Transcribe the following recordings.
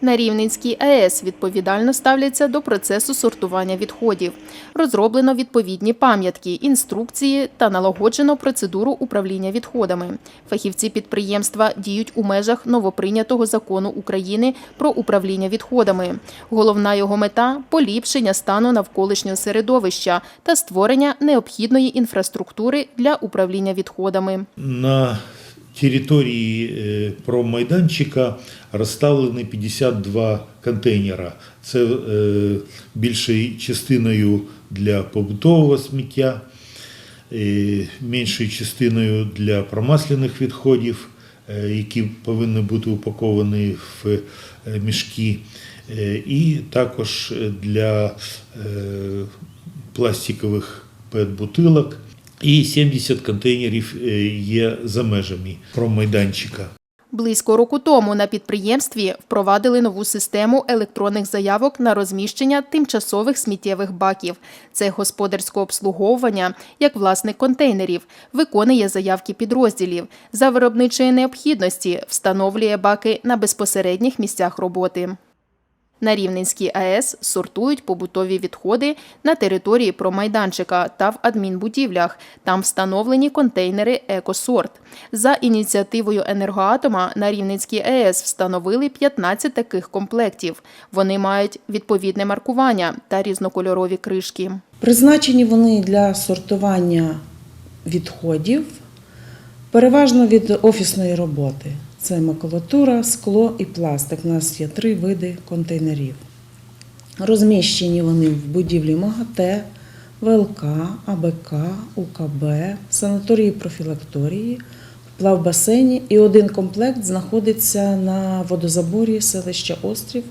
На Рівненській АЕС відповідально ставляться до процесу сортування відходів. Розроблено відповідні пам'ятки, інструкції та налагоджено процедуру управління відходами. Фахівці підприємства діють у межах новоприйнятого закону України про управління відходами. Головна його мета поліпшення стану навколишнього середовища та створення необхідної інфраструктури для управління відходами. На території е, промайданчика розставлені 52 контейнера. Це е, більшою частиною для побутового сміття, е, меншою частиною для промасляних відходів, е, які повинні бути упаковані в е, мішки, і також для пластикових пет-бутилок. І 70 контейнерів е, є за межами промайданчика. Близько року тому на підприємстві впровадили нову систему електронних заявок на розміщення тимчасових сміттєвих баків. Це господарське обслуговування, як власник контейнерів, виконує заявки підрозділів. За виробничої необхідності встановлює баки на безпосередніх місцях роботи. На Рівненській АЕС сортують побутові відходи на території промайданчика та в адмінбудівлях. Там встановлені контейнери «Екосорт». За ініціативою енергоатома на Рівненській АЕС встановили 15 таких комплектів. Вони мають відповідне маркування та різнокольорові кришки. Призначені вони для сортування відходів, переважно від офісної роботи. Це макулатура, скло і пластик. У нас є три види контейнерів. Розміщені вони в будівлі МАГАТЕ, ВЛК, АБК, УКБ, санаторії профілакторії, плавбасейні і один комплект знаходиться на водозаборі селища Острів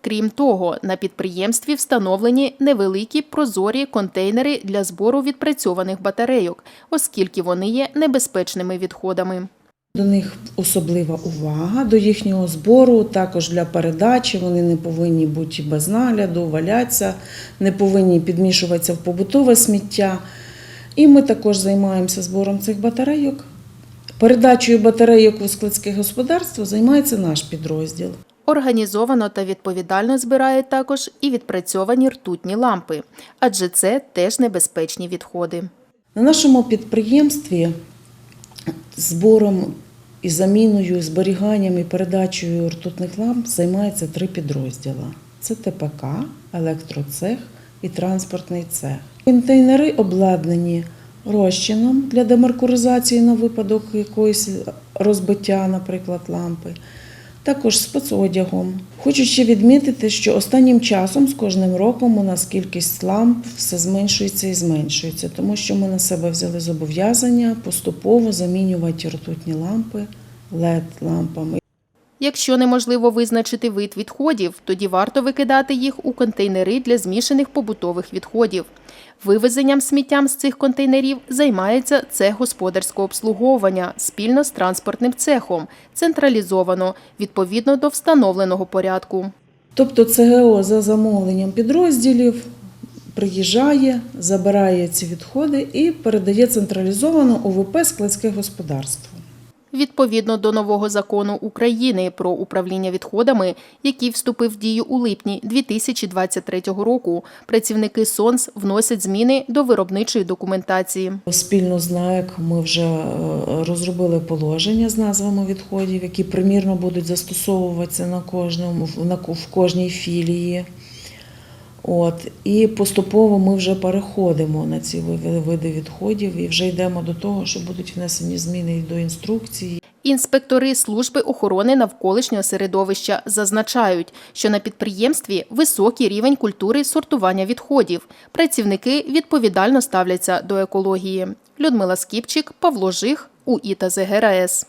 Крім того, на підприємстві встановлені невеликі прозорі контейнери для збору відпрацьованих батарейок, оскільки вони є небезпечними відходами. До них особлива увага до їхнього збору, також для передачі. Вони не повинні бути без нагляду, валятися, не повинні підмішуватися в побутове сміття. І ми також займаємося збором цих батарейок. Передачею батарейок у складське господарство займається наш підрозділ. Організовано та відповідально збирають також і відпрацьовані ртутні лампи, адже це теж небезпечні відходи. На нашому підприємстві збором і заміною, зберіганням і передачею ртутних ламп займається три підрозділи: це ТПК, електроцех і транспортний цех. Контейнери обладнані розчином для демаркуризації на випадок якоїсь розбиття, наприклад, лампи. Також спецодягом. Хочу ще відмітити, що останнім часом з кожним роком у нас кількість ламп все зменшується і зменшується, тому що ми на себе взяли зобов'язання поступово замінювати ртутні лампи LED-лампами. Якщо неможливо визначити вид відходів, тоді варто викидати їх у контейнери для змішаних побутових відходів. Вивезенням сміттям з цих контейнерів займається цех господарського обслуговування спільно з транспортним цехом, централізовано, відповідно до встановленого порядку. Тобто ЦГО за замовленням підрозділів приїжджає, забирає ці відходи і передає централізовано УВП складське господарство. Відповідно до нового закону України про управління відходами, який вступив в дію у липні 2023 року, працівники СОНС вносять зміни до виробничої документації. Спільно з НАЕК ми вже е, розробили положення з назвами відходів, які примірно будуть застосовуватися на кожному в кожній філії. От і поступово ми вже переходимо на ці ви- види відходів і вже йдемо до того, що будуть внесені зміни до інструкції, Інспектори служби охорони навколишнього середовища зазначають, що на підприємстві високий рівень культури сортування відходів. Працівники відповідально ставляться до екології. Людмила Скіпчик, Павло Жих, УІТА ЗГРАЕС.